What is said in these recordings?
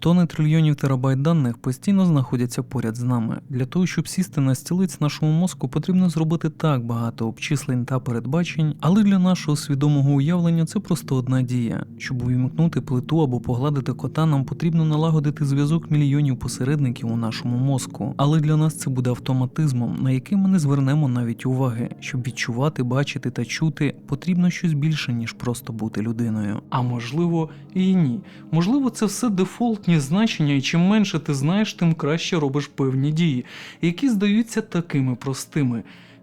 Тони трильйонів терабайт даних постійно знаходяться поряд з нами. Для того, щоб сісти на стілиць нашому мозку, потрібно зробити так багато обчислень та передбачень, але для нашого свідомого уявлення це просто одна дія. Щоб увімкнути плиту або погладити кота, нам потрібно налагодити зв'язок мільйонів посередників у нашому мозку. Але для нас це буде автоматизмом, на який ми не звернемо навіть уваги. Щоб відчувати, бачити та чути, потрібно щось більше, ніж просто бути людиною. А можливо, і ні. Можливо, це все дефолтні значення, і чим менше ти знаєш, тим краще робиш певні дії, які здаються такими простими.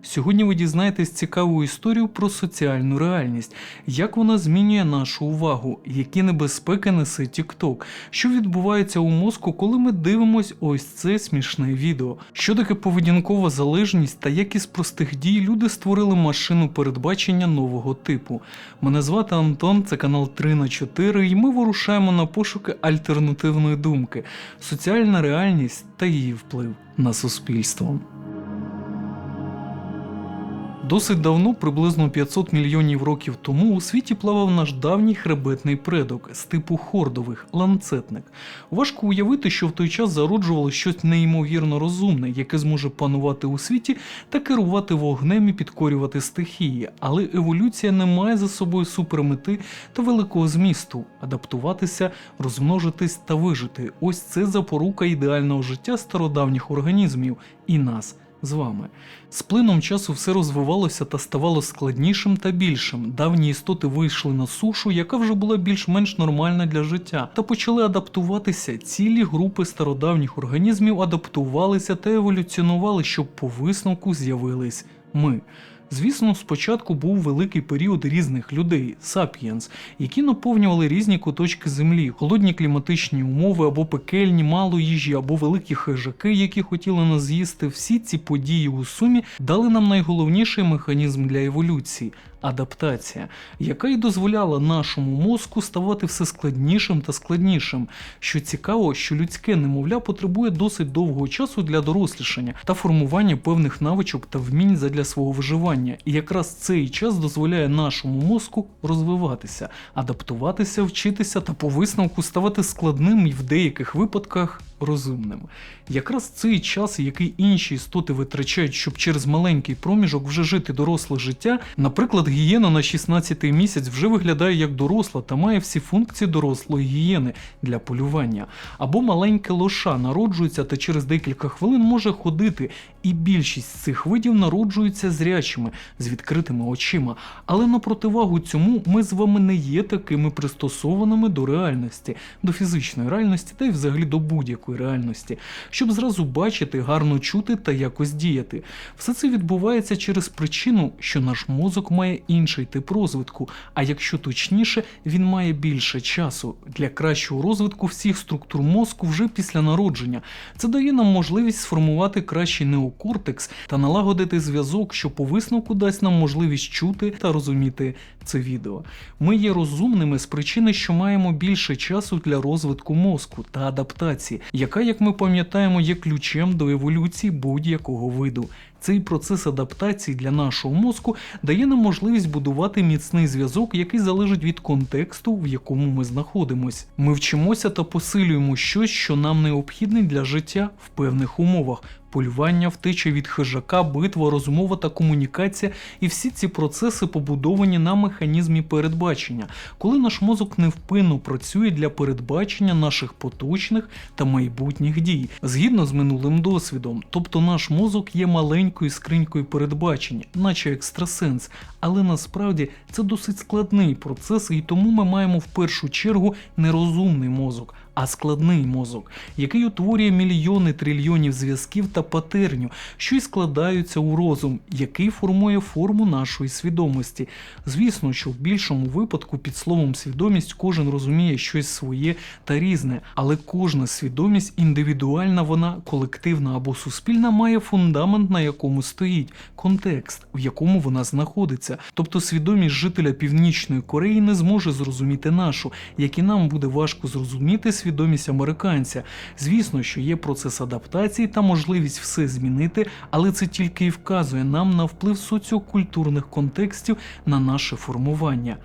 Сьогодні ви дізнаєтесь цікаву історію про соціальну реальність, як вона змінює нашу увагу, які небезпеки несе TikTok, що відбувається у мозку, коли ми дивимось ось це смішне відео. Що таке поведінкова залежність та як із простих дій люди створили машину передбачення нового типу. Мене звати Антон, це канал 3 на 4 і ми вирушаємо на пошуки альтернативної думки, соціальна реальність та її вплив на суспільство. Досить давно, приблизно 500 мільйонів років тому, у світі плавав наш давній хребетний предок з типу хордових ланцетник. Важко уявити, що в той час зароджувало щось неймовірно розумне, яке зможе панувати у світі та керувати вогнем і підкорювати стихії. Але еволюція не має за собою супермети та великого змісту адаптуватися, розмножитись та вижити. Ось це запорука ідеального життя стародавніх організмів і нас з вами. З плином часу все розвивалося та ставало складнішим та більшим. Давні істоти вийшли на сушу, яка вже була більш-менш нормальна для життя, та почали адаптуватися. Цілі групи стародавніх організмів адаптувалися та еволюціонували, щоб по висновку з'явились ми. Звісно, спочатку був великий період різних людей, сапієнс, які наповнювали різні куточки землі, холодні кліматичні умови або пекельні, мало їжі, або великі хижаки, які хотіли нас з'їсти. Всі ці події у сумі дали нам найголовніший механізм для еволюції адаптація, яка й дозволяла нашому мозку ставати все складнішим та складнішим. Що цікаво, що людське немовля потребує досить довгого часу для дорослішання та формування певних навичок та вмінь задля свого виживання. І якраз цей час дозволяє нашому мозку розвиватися, адаптуватися, вчитися та по висновку ставати складним і в деяких випадках розумним. Якраз цей час, який інші істоти витрачають, щоб через маленький проміжок вже жити доросле життя, наприклад, гієна на 16-й місяць вже виглядає як доросла та має всі функції дорослої гієни для полювання. Або маленьке лоша народжується та через декілька хвилин може ходити, і більшість цих видів народжуються зрячими з відкритими очима. Але на противагу цьому ми з вами не є такими пристосованими до реальності, до фізичної реальності та й взагалі до будь-якої реальності, щоб зразу бачити, гарно чути та якось діяти. Все це відбувається через причину, що наш мозок має інший тип розвитку, а якщо точніше, він має більше часу для кращого розвитку всіх структур мозку вже після народження. Це дає нам можливість сформувати кращий неокортекс та налагодити зв'язок, що по висновку дасть нам можливість чути та розуміти це відео. Ми є розумними з причини, що маємо більше часу для розвитку мозку та адаптації, яка, як ми пам'ятаємо, є ключем до еволюції будь-якого виду. Цей процес адаптації для нашого мозку дає нам можливість будувати міцний зв'язок, який залежить від контексту, в якому ми знаходимось. Ми вчимося та посилюємо щось, що нам необхідне для життя в певних умовах. Полювання, втеча від хижака, битва, розмова та комунікація, і всі ці процеси побудовані на механізмі передбачення, коли наш мозок невпинно працює для передбачення наших поточних та майбутніх дій, згідно з минулим досвідом. Тобто наш мозок є маленькою скринькою передбачення, наче екстрасенс, але насправді це досить складний процес, і тому ми маємо в першу чергу нерозумний мозок а складний мозок, який утворює мільйони трильйонів зв'язків та патерню, що й складаються у розум, який формує форму нашої свідомості. Звісно, що в більшому випадку під словом свідомість кожен розуміє щось своє та різне, але кожна свідомість індивідуальна, вона колективна або суспільна, має фундамент, на якому стоїть, контекст, в якому вона знаходиться. Тобто свідомість жителя Північної Кореї не зможе зрозуміти нашу, як і нам буде важко зрозуміти свідомість американця. Звісно, що є процес адаптації та можливість все змінити, але це тільки і вказує нам на вплив соціокультурних контекстів на наше формування.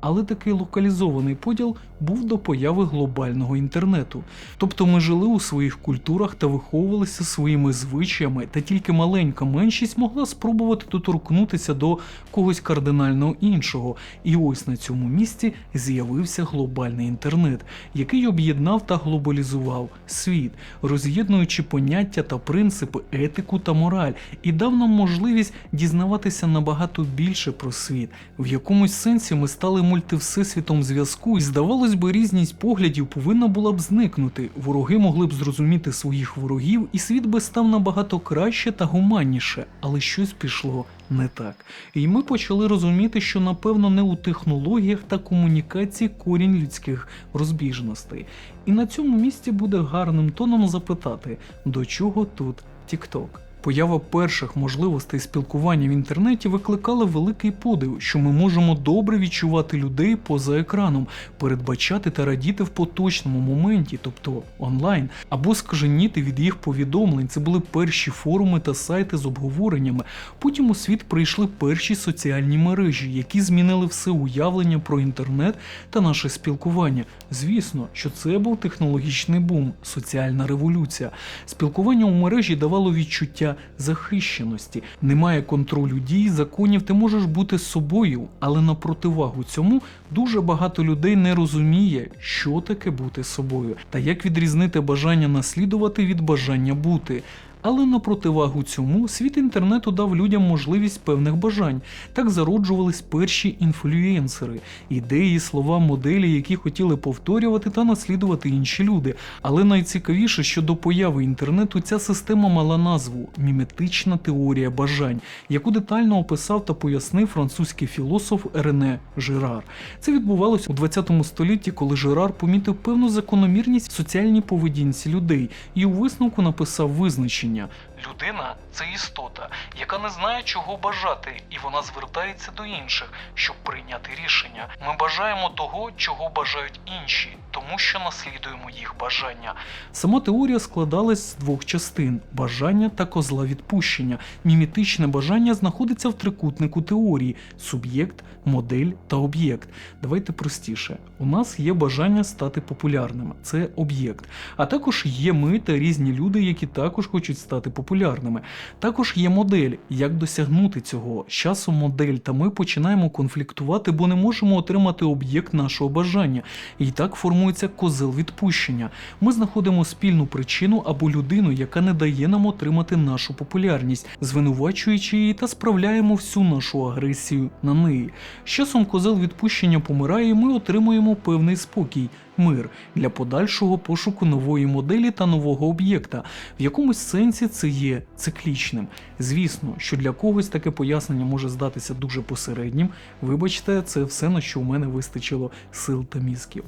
Але такий локалізований поділ був до появи глобального інтернету. Тобто ми жили у своїх культурах та виховувалися своїми звичаями, та тільки маленька меншість могла спробувати доторкнутися до когось кардинально іншого. І ось на цьому місці з'явився глобальний інтернет, який об'єднав та глобалізував світ, роз'єднуючи поняття та принципи, етику та мораль, і дав нам можливість дізнаватися набагато більше про світ. В якомусь сенсі ми стали мультивсесвітом зв'язку, і здавалось би, різність поглядів повинна була б зникнути. Вороги могли б зрозуміти своїх ворогів, і світ би став набагато краще та гуманніше, але щось пішло не так. І ми почали розуміти, що напевно не у технологіях та комунікації корінь людських розбіжностей. І на цьому місці буде гарним тоном запитати, до чого тут TikTok? Поява перших можливостей спілкування в інтернеті викликала великий подив, що ми можемо добре відчувати людей поза екраном, передбачати та радіти в поточному моменті, тобто онлайн, або скаженіти від їх повідомлень. Це були перші форуми та сайти з обговореннями. Потім у світ прийшли перші соціальні мережі, які змінили все уявлення про інтернет та наше спілкування. Звісно, що це був технологічний бум, соціальна революція. Спілкування у мережі давало відчуття захищеності. Немає контролю дій, законів, ти можеш бути собою, але на противагу цьому дуже багато людей не розуміє, що таке бути собою, та як відрізнити бажання наслідувати від бажання бути. Але на противагу цьому світ інтернету дав людям можливість певних бажань. Так зароджувались перші інфлюєнсери, ідеї, слова, моделі, які хотіли повторювати та наслідувати інші люди. Але найцікавіше, що до появи інтернету ця система мала назву міметична теорія бажань, яку детально описав та пояснив французький філософ Рене Жерар. Це відбувалось у 20 столітті, коли Жерар помітив певну закономірність в соціальній поведінці людей і у висновку написав визначення рішення Людина це істота, яка не знає, чого бажати, і вона звертається до інших, щоб прийняти рішення. Ми бажаємо того, чого бажають інші, тому що наслідуємо їх бажання. Сама теорія складалась з двох частин: бажання та козла відпущення. Мімітичне бажання знаходиться в трикутнику теорії: суб'єкт, модель та об'єкт. Давайте простіше. У нас є бажання стати популярними, це об'єкт. А також є ми та різні люди, які також хочуть стати популярними. Також є модель, як досягнути цього. З часом модель та ми починаємо конфліктувати, бо не можемо отримати об'єкт нашого бажання. І так формується козел відпущення. Ми знаходимо спільну причину або людину, яка не дає нам отримати нашу популярність, звинувачуючи її та справляємо всю нашу агресію на неї. З часом козел відпущення помирає, і ми отримуємо певний спокій. Мир для подальшого пошуку нової моделі та нового об'єкта. В якомусь сенсі це є циклічним. Звісно, що для когось таке пояснення може здатися дуже посереднім. Вибачте, це все на що у мене вистачило сил та мізків.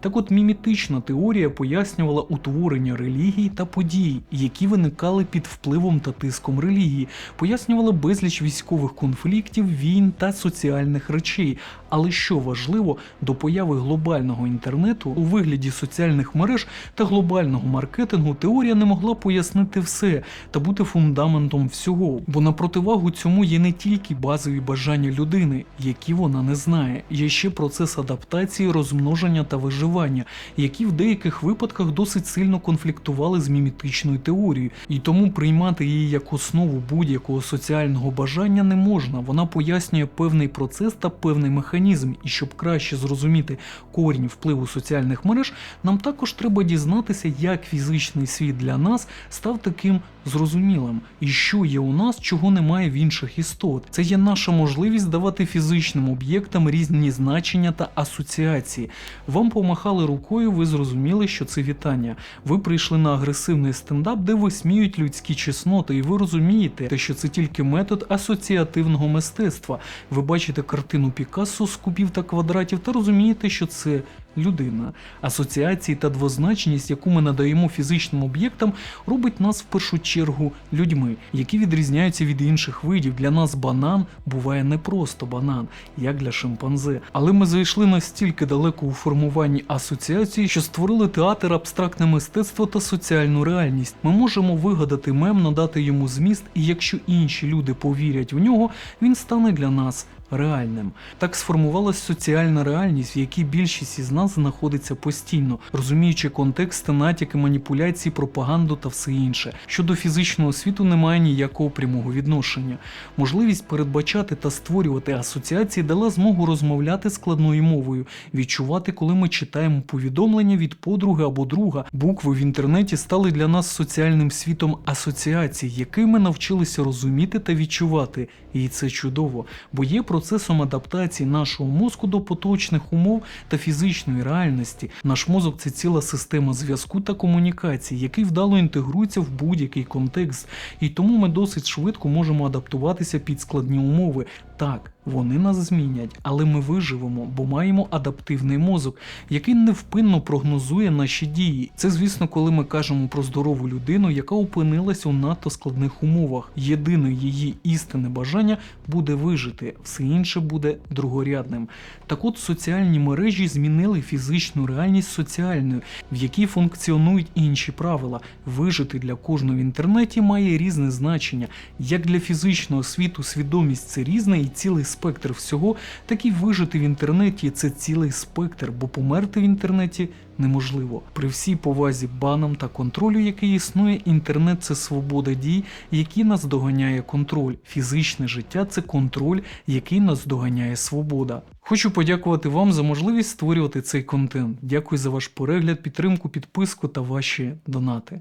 Так от мімітична теорія пояснювала утворення релігій та подій, які виникали під впливом та тиском релігії, пояснювала безліч військових конфліктів, війн та соціальних речей. Але що важливо, до появи глобального інтернету у вигляді соціальних мереж та глобального маркетингу теорія не могла пояснити все та бути фундаментом всього, бо на противагу цьому є не тільки базові бажання людини, які вона не знає, є ще процес адаптації, розмноження та виживання, які в деяких випадках досить сильно конфліктували з мімітичною теорією, і тому приймати її як основу будь-якого соціального бажання не можна. Вона пояснює певний процес та певний механізм, і щоб краще зрозуміти корінь впливу соціальних мереж, нам також треба дізнатися, як фізичний світ для нас став таким зрозумілим, і що є у нас, чого немає в інших істот. Це є наша можливість давати фізичним об'єктам різні значення та асоціації. Вам помахали рукою, ви зрозуміли, що це вітання. Ви прийшли на агресивний стендап, де висміють людські чесноти, і ви розумієте, що це тільки метод асоціативного мистецтва. Ви бачите картину Пікассо з кубів та квадратів та розумієте, що це людина. Асоціації та двозначність, яку ми надаємо фізичним об'єктам, робить нас в першу чергу людьми, які відрізняються від інших видів. Для нас банан буває не просто банан, як для шимпанзе. Але ми зайшли настільки далеко у формуванні асоціації, що створили театр, абстрактне мистецтво та соціальну реальність. Ми можемо вигадати мем, надати йому зміст, і якщо інші люди повірять в нього, він стане для нас реальним. Так сформувалась соціальна реальність, в якій більшість із нас знаходиться постійно, розуміючи контексти, натяки, маніпуляції, пропаганду та все інше. Щодо фізичного світу немає ніякого прямого відношення. Можливість передбачати та створювати асоціації дала змогу розмовляти складною мовою, відчувати, коли ми читаємо повідомлення від подруги або друга. Букви в інтернеті стали для нас соціальним світом асоціацій, який ми навчилися розуміти та відчувати. І це чудово, бо є процесом адаптації нашого мозку до поточних умов та фізичної реальності. Наш мозок це ціла система зв'язку та комунікації, який вдало інтегрується в будь-який контекст, і тому ми досить швидко можемо адаптуватися під складні умови. Так, вони нас змінять, але ми виживемо, бо маємо адаптивний мозок, який невпинно прогнозує наші дії. Це, звісно, коли ми кажемо про здорову людину, яка опинилась у надто складних умовах. Єдине її істинне бажання буде вижити, все інше буде другорядним. Так от соціальні мережі змінили фізичну реальність соціальною, в якій функціонують інші правила. Вижити для кожного в інтернеті має різне значення. Як для фізичного світу свідомість це різне і цілий спектр всього, так і вижити в інтернеті це цілий спектр, бо померти в інтернеті неможливо. При всій повазі банам та контролю, який існує, інтернет це свобода дій, які нас доганяє контроль. Фізичне життя це контроль, який нас доганяє свобода. Хочу подякувати вам за можливість створювати цей контент. Дякую за ваш перегляд, підтримку, підписку та ваші донати.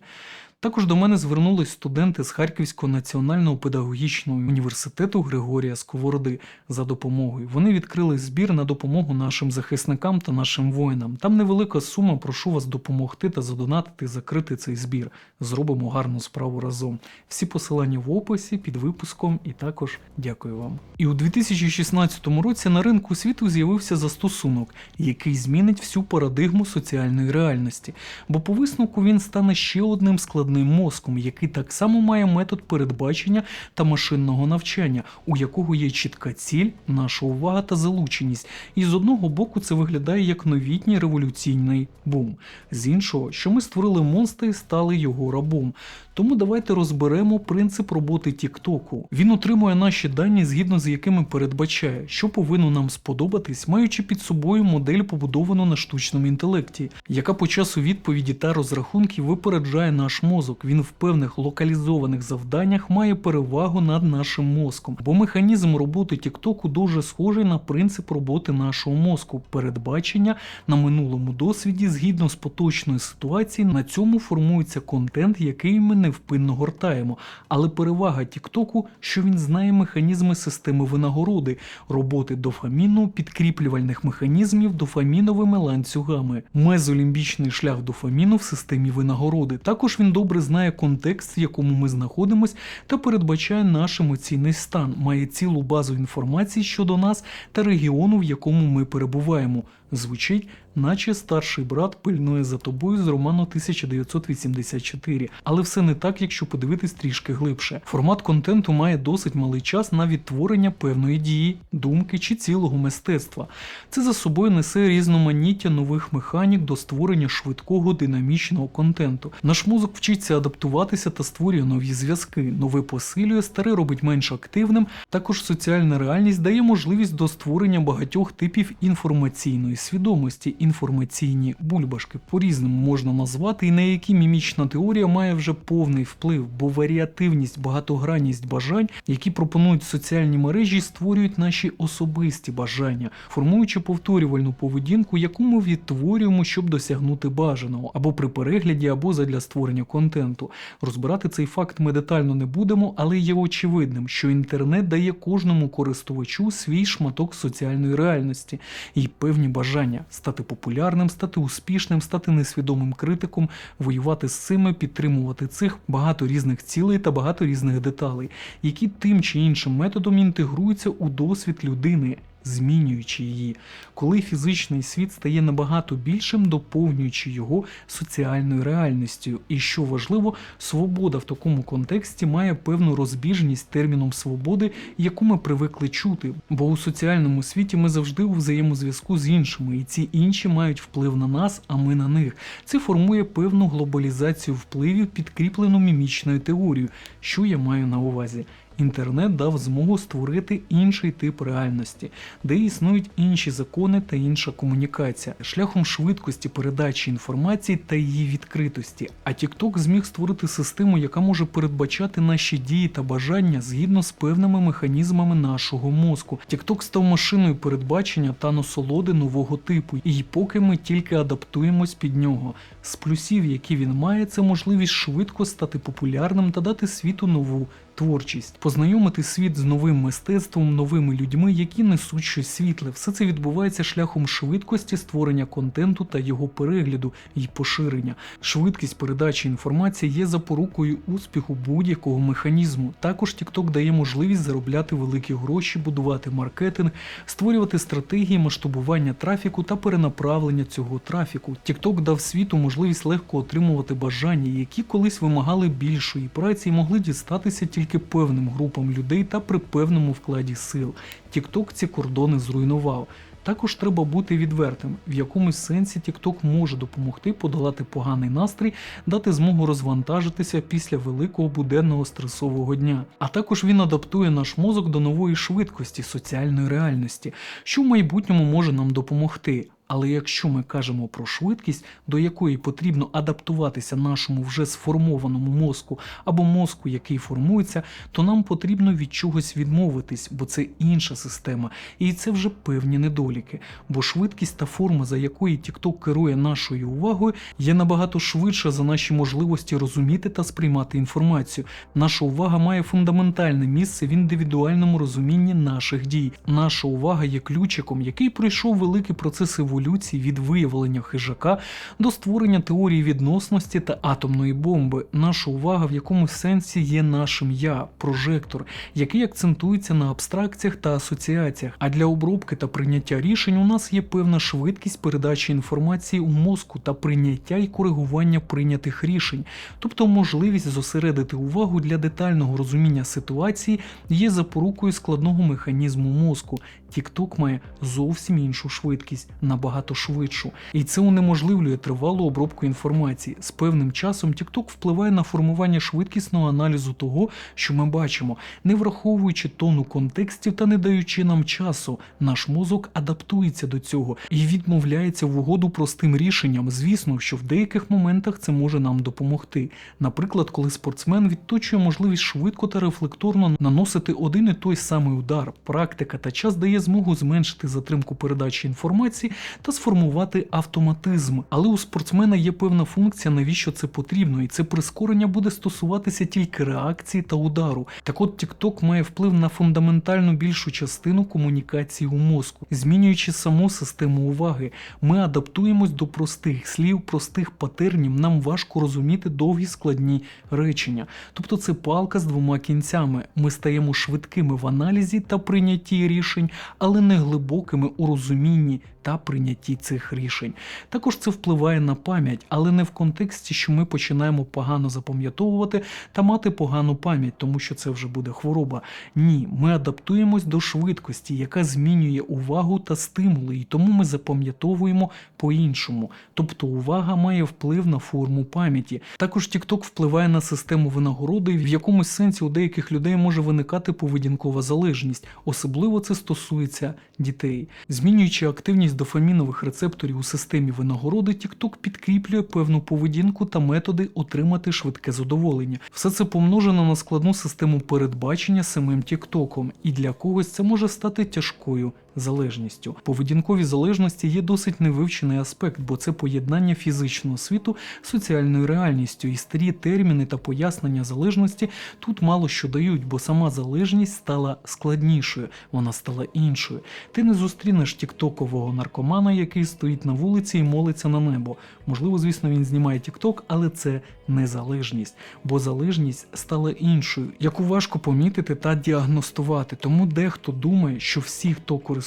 Також до мене звернулись студенти з Харківського національного педагогічного університету Григорія Сковороди за допомогою. Вони відкрили збір на допомогу нашим захисникам та нашим воїнам. Там невелика сума. Прошу вас допомогти та задонатити, закрити цей збір. Зробимо гарну справу разом. Всі посилання в описі під випуском, і також дякую вам. І у 2016 році на ринку світу з'явився застосунок, який змінить всю парадигму соціальної реальності. Бо по висновку він стане ще одним складним мозком, який так само має метод передбачення та машинного навчання, у якого є чітка ціль, наша увага та залученість. І з одного боку це виглядає як новітній революційний бум. З іншого, що ми створили монстра і стали його рабом. Тому давайте розберемо принцип роботи Тіктоку. Він отримує наші дані, згідно з якими передбачає, що повинно нам сподобатись, маючи під собою модель, побудовану на штучному інтелекті, яка по часу відповіді та розрахунків випереджає наш мозок. Він в певних локалізованих завданнях має перевагу над нашим мозком, бо механізм роботи Тіктоку дуже схожий на принцип роботи нашого мозку, передбачення на минулому досвіді згідно з поточною ситуацією. На цьому формується контент, який ми невпинно гортаємо. Але перевага Тіктоку, що він знає механізми системи винагороди, роботи дофаміну, підкріплювальних механізмів дофаміновими ланцюгами, мезолімбічний шлях дофаміну в системі винагороди. Також він добре знає контекст, в якому ми знаходимось, та передбачає наш емоційний стан, має цілу базу інформації щодо нас та регіону, в якому ми перебуваємо. Звучить, наче старший брат пильнує за тобою з роману 1984. Але все не так, якщо подивитись трішки глибше. Формат контенту має досить малий час на відтворення певної дії, думки чи цілого мистецтва. Це за собою несе різноманіття нових механік до створення швидкого динамічного контенту. Наш мозок вчиться адаптуватися та створює нові зв'язки. Нове посилює, старе робить менш активним. Також соціальна реальність дає можливість до створення багатьох типів інформаційної свідомості, інформаційні бульбашки по-різному можна назвати, і на які мімічна теорія має вже повний вплив, бо варіативність, багатогранність бажань, які пропонують соціальні мережі, створюють наші особисті бажання, формуючи повторювальну поведінку, яку ми відтворюємо, щоб досягнути бажаного, або при перегляді, або задля створення контенту. Розбирати цей факт ми детально не будемо, але є очевидним, що інтернет дає кожному користувачу свій шматок соціальної реальності і певні бажання стати популярним, стати успішним, стати несвідомим критиком, воювати з цими, підтримувати цих багато різних цілей та багато різних деталей, які тим чи іншим методом інтегруються у досвід людини. Змінюючи її, коли фізичний світ стає набагато більшим, доповнюючи його соціальною реальністю, і що важливо, свобода в такому контексті має певну розбіжність терміном свободи, яку ми привикли чути. Бо у соціальному світі ми завжди у взаємозв'язку з іншими, і ці інші мають вплив на нас, а ми на них. Це формує певну глобалізацію впливів, підкріплену мімічною теорією, що я маю на увазі. Інтернет дав змогу створити інший тип реальності, де існують інші закони та інша комунікація, шляхом швидкості передачі інформації та її відкритості. А TikTok зміг створити систему, яка може передбачати наші дії та бажання згідно з певними механізмами нашого мозку. TikTok став машиною передбачення та насолоди нового типу, і поки ми тільки адаптуємось під нього. З плюсів, які він має, це можливість швидко стати популярним та дати світу нову творчість, познайомити світ з новим мистецтвом, новими людьми, які несуть щось світле. Все це відбувається шляхом швидкості створення контенту та його перегляду і поширення. Швидкість передачі інформації є запорукою успіху будь-якого механізму. Також TikTok дає можливість заробляти великі гроші, будувати маркетинг, створювати стратегії масштабування трафіку та перенаправлення цього трафіку. TikTok дав світу можливість легко отримувати бажання, які колись вимагали більшої праці і могли дістатися тільки певним групам людей та при певному вкладі сил. TikTok ці кордони зруйнував. Також треба бути відвертим. В якомусь сенсі TikTok може допомогти подолати поганий настрій, дати змогу розвантажитися після великого буденного стресового дня. А також він адаптує наш мозок до нової швидкості соціальної реальності, що в майбутньому може нам допомогти. Але якщо ми кажемо про швидкість, до якої потрібно адаптуватися нашому вже сформованому мозку або мозку, який формується, то нам потрібно від чогось відмовитись, бо це інша система, і це вже певні недоліки. Бо швидкість та форма, за якої TikTok керує нашою увагою, є набагато швидша за наші можливості розуміти та сприймати інформацію. Наша увага має фундаментальне місце в індивідуальному розумінні наших дій. Наша увага є ключиком, який пройшов великий процес еволюції від виявлення хижака до створення теорії відносності та атомної бомби. Наша увага в якомусь сенсі є нашим я, прожектор, який акцентується на абстракціях та асоціаціях. А для обробки та прийняття рішень у нас є певна швидкість передачі інформації у мозку та прийняття і коригування прийнятих рішень, тобто можливість зосередити увагу для детального розуміння ситуації є запорукою складного механізму мозку. TikTok має зовсім іншу швидкість, набагато швидшу, і це унеможливлює тривалу обробку інформації. З певним часом TikTok впливає на формування швидкісного аналізу того, що ми бачимо, не враховуючи тону контекстів та не даючи нам часу. Наш мозок адаптується до цього і відмовляється в угоду простим рішенням. Звісно, що в деяких моментах це може нам допомогти. Наприклад, коли спортсмен відточує можливість швидко та рефлекторно наносити один і той самий удар, практика та час дає змогу зменшити затримку передачі інформації та сформувати автоматизм. Але у спортсмена є певна функція, навіщо це потрібно, і це прискорення буде стосуватися тільки реакції та удару. Так от TikTok має вплив на фундаментальну більшу частину комунікації у мозку, змінюючи саму систему уваги. Ми адаптуємось до простих слів, простих патернів. Нам важко розуміти довгі складні речення. Тобто це палка з двома кінцями. Ми стаємо швидкими в аналізі та прийнятті рішень, але не глибокими у розумінні та прийнятті цих рішень. Також це впливає на пам'ять, але не в контексті, що ми починаємо погано запам'ятовувати та мати погану пам'ять, тому що це вже буде хвороба. Ні, ми адаптуємось до швидкості, яка змінює увагу та стимули, і тому ми запам'ятовуємо по-іншому. Тобто увага має вплив на форму пам'яті. Також TikTok впливає на систему винагороди, в якомусь сенсі у деяких людей може виникати поведінкова залежність, особливо це стосується дітей. Змінюючи активність дофамінових рецепторів у системі винагороди, TikTok підкріплює певну поведінку та методи отримати швидке задоволення. Все це помножено на складну систему передбачення самим TikTok, і для когось це може стати тяжкою залежністю. Поведінкові залежності є досить невивчений аспект, бо це поєднання фізичного світу з соціальною реальністю, і старі терміни та пояснення залежності тут мало що дають, бо сама залежність стала складнішою, вона стала іншою. Ти не зустрінеш тіктокового наркомана, який стоїть на вулиці і молиться на небо. Можливо, звісно, він знімає тікток, але це незалежність, бо залежність стала іншою, яку важко помітити та діагностувати. Тому дехто думає, що всі, хто користується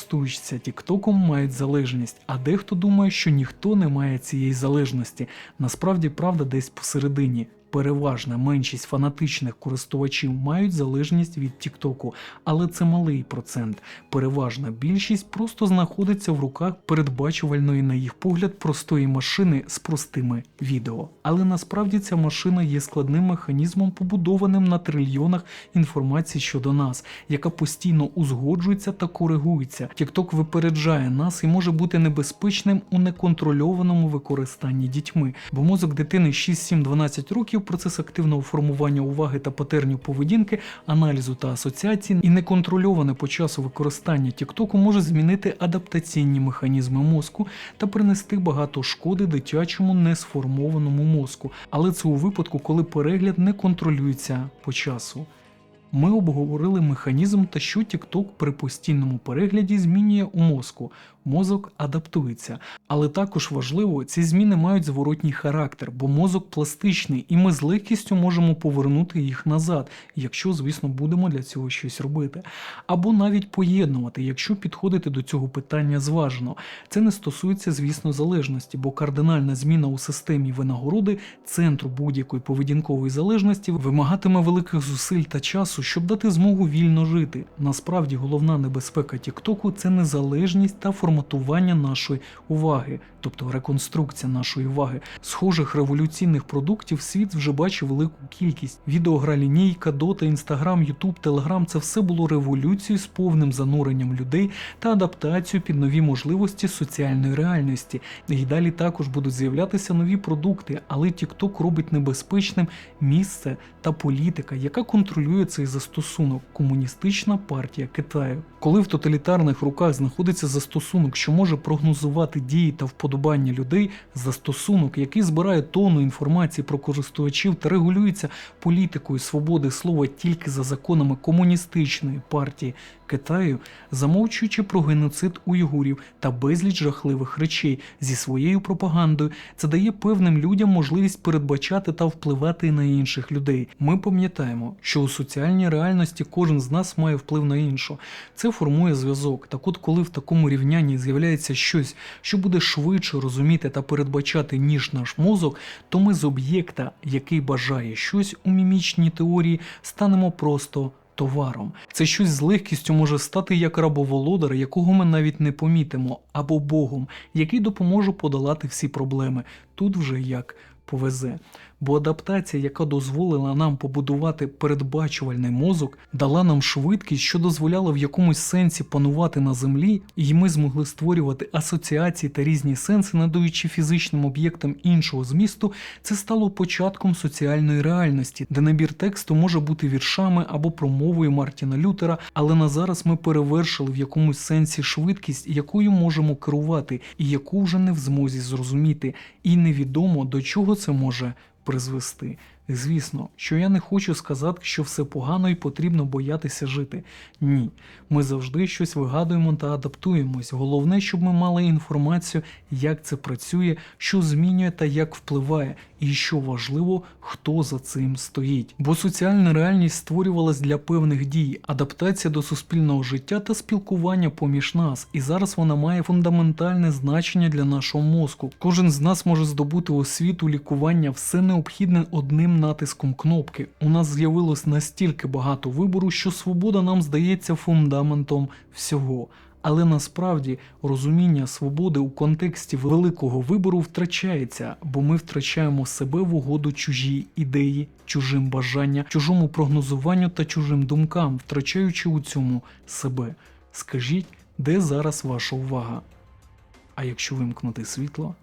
тіктоком, мають залежність, а дехто думає, що ніхто не має цієї залежності. Насправді правда десь посередині. Переважна меншість фанатичних користувачів мають залежність від Тіктоку, але це малий процент. Переважна більшість просто знаходиться в руках передбачувальної, на їх погляд, простої машини з простими відео. Але насправді ця машина є складним механізмом, побудованим на трильйонах інформації щодо нас, яка постійно узгоджується та коригується. TikTok випереджає нас і може бути небезпечним у неконтрольованому використанні дітьми, бо мозок дитини 6-7-12 років процес активного формування уваги та патернів поведінки, аналізу та асоціації і неконтрольоване по часу використання Тіктоку може змінити адаптаційні механізми мозку та принести багато шкоди дитячому несформованому мозку. Але це у випадку, коли перегляд не контролюється по часу. Ми обговорили механізм та що TikTok при постійному перегляді змінює у мозку. Мозок адаптується. Але також важливо, ці зміни мають зворотній характер, бо мозок пластичний, і ми з легкістю можемо повернути їх назад, якщо, звісно, будемо для цього щось робити. Або навіть поєднувати, якщо підходити до цього питання зважено. Це не стосується, звісно, залежності, бо кардинальна зміна у системі винагороди центру будь-якої поведінкової залежності вимагатиме великих зусиль та часу, щоб дати змогу вільно жити. Насправді головна небезпека Тіктоку це незалежність та форматування нашої уваги, тобто реконструкція нашої уваги. Схожих революційних продуктів світ вже бачив велику кількість. Відеогра лінійка, дота, інстаграм, ютуб, телеграм це все було революцією з повним зануренням людей та адаптацією під нові можливості соціальної реальності. І далі також будуть з'являтися нові продукти, але TikTok робить небезпечним місце та політика, яка контролює цей застосунок комуністична партія Китаю. Коли в тоталітарних руках знаходиться застосунок, що може прогнозувати дії та вподобання людей, застосунок, який збирає тонну інформації про користувачів та регулюється політикою свободи слова тільки за законами комуністичної партії Китаю, замовчуючи про геноцид уйгурів та безліч жахливих речей зі своєю пропагандою, це дає певним людям можливість передбачати та впливати на інших людей. Ми пам'ятаємо, що у соціальній реальності кожен з нас має вплив на іншого. Це формує зв'язок. Так от, коли в такому рівнянні з'являється щось, що буде швидше розуміти та передбачати, ніж наш мозок, то ми з об'єкта, який бажає щось у мімічній теорії, станемо просто. Товаром це щось з легкістю може стати як рабоволодар, якого ми навіть не помітимо, або Богом, який допоможе подолати всі проблеми. Тут вже як повезе. Бо адаптація, яка дозволила нам побудувати передбачувальний мозок, дала нам швидкість, що дозволяла в якомусь сенсі панувати на землі, і ми змогли створювати асоціації та різні сенси, надаючи фізичним об'єктам іншого змісту, це стало початком соціальної реальності, де набір тексту може бути віршами або промовою Мартіна Лютера, але на зараз ми перевершили в якомусь сенсі швидкість, якою можемо керувати, і яку вже не в змозі зрозуміти, і невідомо до чого це може призвести. Звісно, що я не хочу сказати, що все погано і потрібно боятися жити. Ні, ми завжди щось вигадуємо та адаптуємось. Головне, щоб ми мали інформацію, як це працює, що змінює та як впливає, і що важливо, хто за цим стоїть. Бо соціальна реальність створювалась для певних дій, адаптація до суспільного життя та спілкування поміж нас. І зараз вона має фундаментальне значення для нашого мозку. Кожен з нас може здобути освіту, лікування, все необхідне одним натиском кнопки. У нас з'явилось настільки багато вибору, що свобода нам здається фундаментом всього. Але насправді розуміння свободи у контексті великого вибору втрачається, бо ми втрачаємо себе в угоду чужій ідеї, чужим бажанням, чужому прогнозуванню та чужим думкам, втрачаючи у цьому себе. Скажіть, де зараз ваша увага? А якщо вимкнути світло?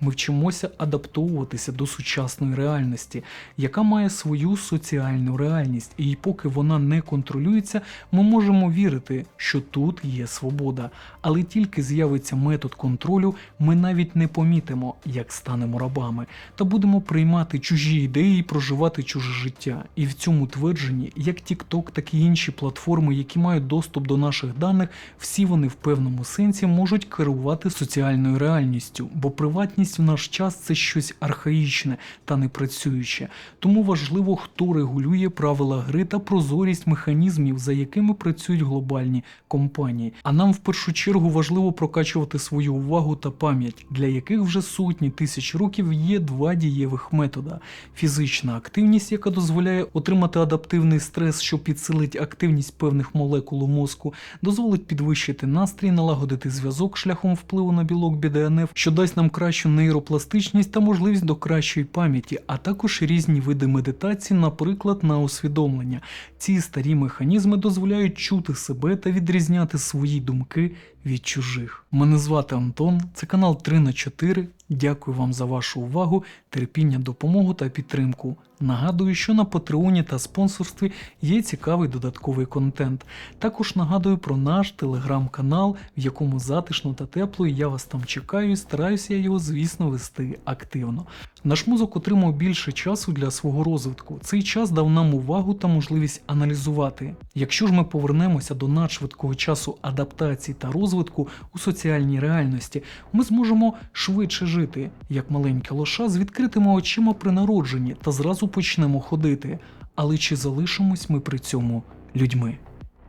Ми вчимося адаптовуватися до сучасної реальності, яка має свою соціальну реальність, і поки вона не контролюється, ми можемо вірити, що тут є свобода. Але тільки з'явиться метод контролю, ми навіть не помітимо, як станемо рабами, та будемо приймати чужі ідеї і проживати чуже життя. І в цьому твердженні, як TikTok, так і інші платформи, які мають доступ до наших даних, всі вони в певному сенсі можуть керувати соціальною реальністю, бо приватність активність в наш час це щось архаїчне та непрацююче, тому важливо, хто регулює правила гри та прозорість механізмів, за якими працюють глобальні компанії. А нам в першу чергу важливо прокачувати свою увагу та пам'ять, для яких вже сотні тисяч років є два дієвих метода: фізична активність, яка дозволяє отримати адаптивний стрес, що підсилить активність певних молекул у мозку, дозволить підвищити настрій, налагодити зв'язок шляхом впливу на білок BDNF, що дасть нам кращу нейропластичність та можливість до кращої пам'яті, а також різні види медитації, наприклад, на усвідомлення. Ці старі механізми дозволяють чути себе та відрізняти свої думки від чужих. Мене звати Антон, це канал 3 на 4. Дякую вам за вашу увагу, терпіння, допомогу та підтримку. Нагадую, що на Патреоні та спонсорстві є цікавий додатковий контент. Також нагадую про наш телеграм-канал, в якому затишно та тепло, і я вас там чекаю і стараюся я його, звісно, вести активно. Наш мозок отримав більше часу для свого розвитку. Цей час дав нам увагу та можливість аналізувати. Якщо ж ми повернемося до надшвидкого часу адаптації та розвитку у соціальній реальності, ми зможемо швидше жити, як маленька лоша з відкритими очима при народженні та зразу почнемо ходити. Але чи залишимось ми при цьому людьми?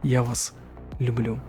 Я вас люблю.